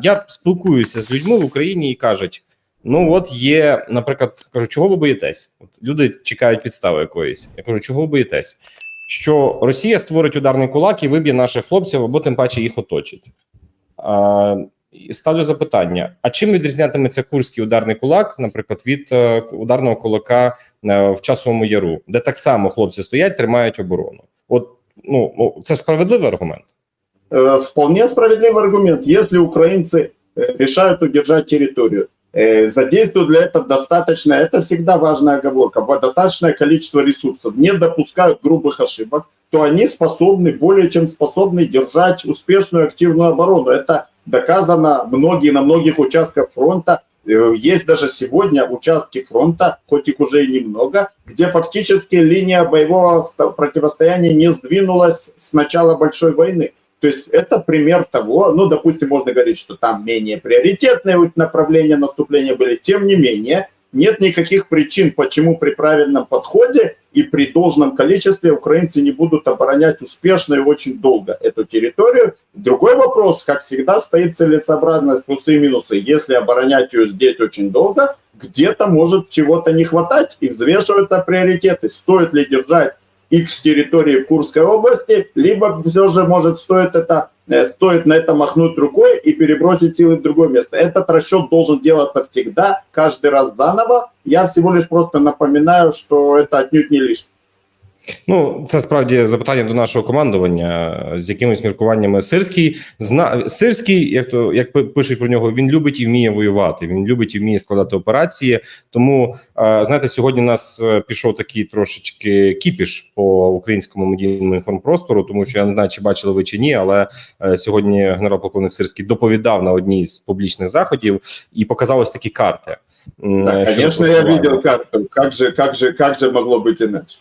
Я спілкуюся з людьми в Україні і кажуть: ну от є, наприклад, кажу, чого ви боїтесь? От люди чекають підстави якоїсь. Я кажу, чого ви боїтесь? Що Росія створить ударний кулак і виб'є наших хлопців або тим паче їх оточить. А, ставлю запитання: а чим відрізнятиметься курський ударний кулак, наприклад, від е, ударного кулака е, в часовому яру, де так само хлопці стоять, тримають оборону? От ну, це справедливий аргумент. Э, Вполне справедливый аргумент. Если украинцы э, решают удержать территорию, э, задействуют для этого достаточно, это всегда важная оговорка, во- достаточное количество ресурсов, не допускают грубых ошибок, то они способны, более чем способны держать успешную активную оборону. Это доказано многие, на многих участках фронта. Есть даже сегодня участки фронта, хоть их уже и немного, где фактически линия боевого противостояния не сдвинулась с начала большой войны. То есть это пример того, ну, допустим, можно говорить, что там менее приоритетные направления наступления были. Тем не менее, нет никаких причин, почему при правильном подходе и при должном количестве украинцы не будут оборонять успешно и очень долго эту территорию. Другой вопрос, как всегда, стоит целесообразность, плюсы и минусы. Если оборонять ее здесь очень долго, где-то может чего-то не хватать и взвешиваются приоритеты. Стоит ли держать X территории в Курской области, либо все же может стоит это э, стоит на это махнуть рукой и перебросить силы в другое место. Этот расчет должен делаться всегда, каждый раз заново. Я всего лишь просто напоминаю, что это отнюдь не лишнее. Ну, це справді запитання до нашого командування з якимись міркуваннями. Сирський зна Сирський, як то як пишуть про нього, він любить і вміє воювати. Він любить і вміє складати операції. Тому е, знаєте, сьогодні у нас е, пішов такий трошечки кіпіш по українському медійному інформпростору, тому що я не знаю, чи бачили ви чи ні, але е, сьогодні генерал-полковник Сирський доповідав на одній з публічних заходів і показав ось такі карти. що конечно, я видел карту. Как же, как же, как же могло быть иначе?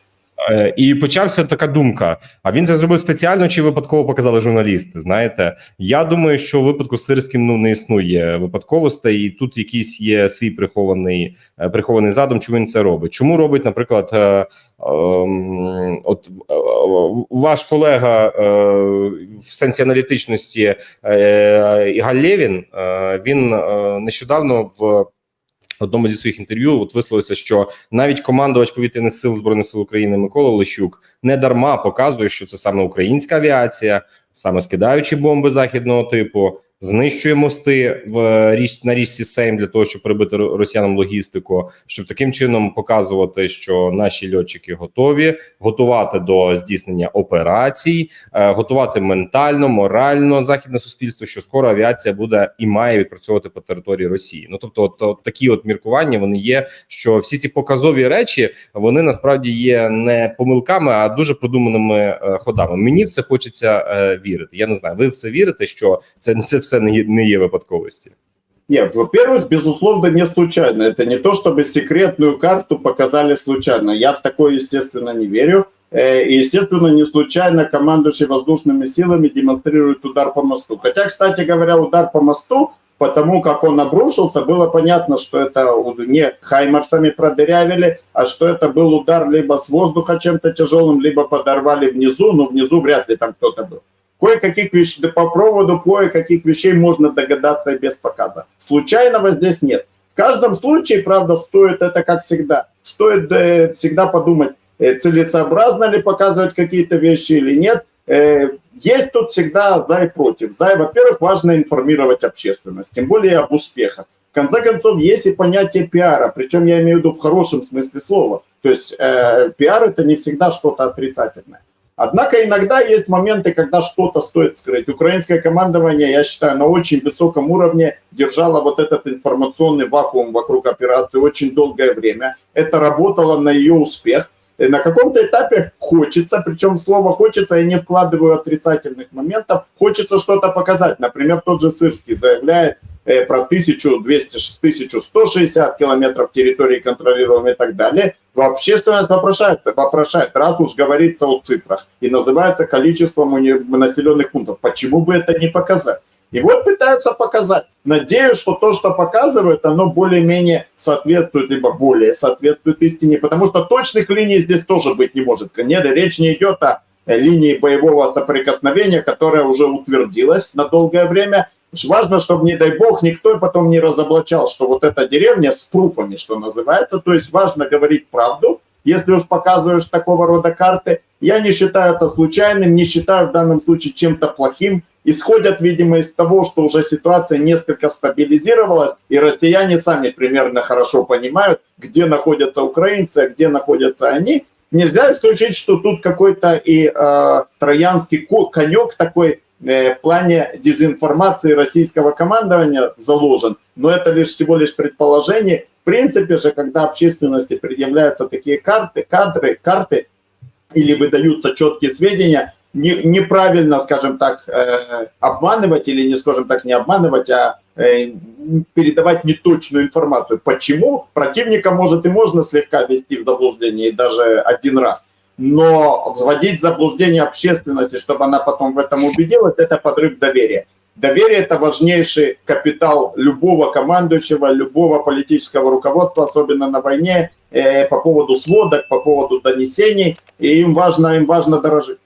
Е, І почався така думка: а він це зробив спеціально чи випадково показали журналісти? Знаєте, я думаю, що в випадку з Сирським ну не існує випадковостей, і тут якийсь є свій прихований е, прихований задум, чому він це робить. Чому робить, наприклад, е, ем, от е, е, ваш колега е, в сенсі аналітичності е, Ігаль Лєвін, е, він е, нещодавно в одному зі своїх інтерв'ю от висловився, що навіть командувач повітряних сил збройних сил України Микола Лещук не дарма показує, що це саме українська авіація, саме скидаючи бомби західного типу, знищує мости в річ на річці Сейм для того, щоб прибити росіянам логістику, щоб таким чином показувати, що наші льотчики готові готувати до здійснення операцій, е, готувати ментально, морально західне суспільство, що скоро авіація буде і має відпрацьовувати по території Росії. Ну тобто, от, от такі от міркування вони є, що всі ці показові речі вони насправді є не помилками, а дуже продуманими е, ходами. Мені в це хочеться е, вірити. Я не знаю, ви в це вірите, що це це все не є, не є випадковості. Нет, во-первых, безусловно, не случайно. Это не то, чтобы секретную карту показали случайно. Я в такое, естественно, не верю. Э, И, естественно, не случайно командующий воздушными силами демонстрирует удар по мосту. Хотя, кстати говоря, удар по мосту, потому как он обрушился, было понятно, что это у- не хаймарсами продырявили, а что это был удар либо с воздуха чем-то тяжелым, либо подорвали внизу, но внизу вряд ли там кто-то был. Кое-каких вещей, да по проводу кое-каких вещей можно догадаться без показа. Случайного здесь нет. В каждом случае, правда, стоит это как всегда. Стоит э, всегда подумать, э, целесообразно ли показывать какие-то вещи или нет. Э, есть тут всегда за и против. За, во-первых, важно информировать общественность, тем более об успехах. В конце концов, есть и понятие пиара, причем я имею в виду в хорошем смысле слова. То есть э, пиар это не всегда что-то отрицательное. Однако иногда есть моменты, когда что-то стоит скрыть. Украинское командование, я считаю, на очень высоком уровне держало вот этот информационный вакуум вокруг операции очень долгое время. Это работало на ее успех. И на каком-то этапе хочется, причем слово хочется я не вкладываю отрицательных моментов, хочется что-то показать. Например, тот же Сырский заявляет про 1200, 1160 километров территории контролируемой и так далее. Общественность вопрошается, вопрошает, раз уж говорится о цифрах и называется количеством населенных пунктов, почему бы это не показать? И вот пытаются показать. Надеюсь, что то, что показывают, оно более-менее соответствует, либо более соответствует истине, потому что точных линий здесь тоже быть не может. Нет, речь не идет о э, линии боевого соприкосновения, которая уже утвердилась на долгое время, Важно, чтобы, не дай бог, никто потом не разоблачал, что вот эта деревня с пруфами, что называется. То есть важно говорить правду, если уж показываешь такого рода карты. Я не считаю это случайным, не считаю в данном случае чем-то плохим. Исходят, видимо, из того, что уже ситуация несколько стабилизировалась, и россияне сами примерно хорошо понимают, где находятся украинцы, а где находятся они. Нельзя исключить, что тут какой-то и э, троянский ко- конек такой в плане дезинформации российского командования заложен, но это лишь всего лишь предположение. В принципе же, когда общественности предъявляются такие карты, кадры, карты или выдаются четкие сведения, не- неправильно, скажем так, э, обманывать или не, скажем так, не обманывать, а э, передавать неточную информацию. Почему? Противника может и можно слегка ввести в заблуждение, и даже один раз. Но вводить заблуждение общественности, чтобы она потом в этом убедилась, это подрыв доверия. Доверие – это важнейший капитал любого командующего, любого политического руководства, особенно на войне, э, по поводу сводок, по поводу донесений, и им важно, им важно дорожить.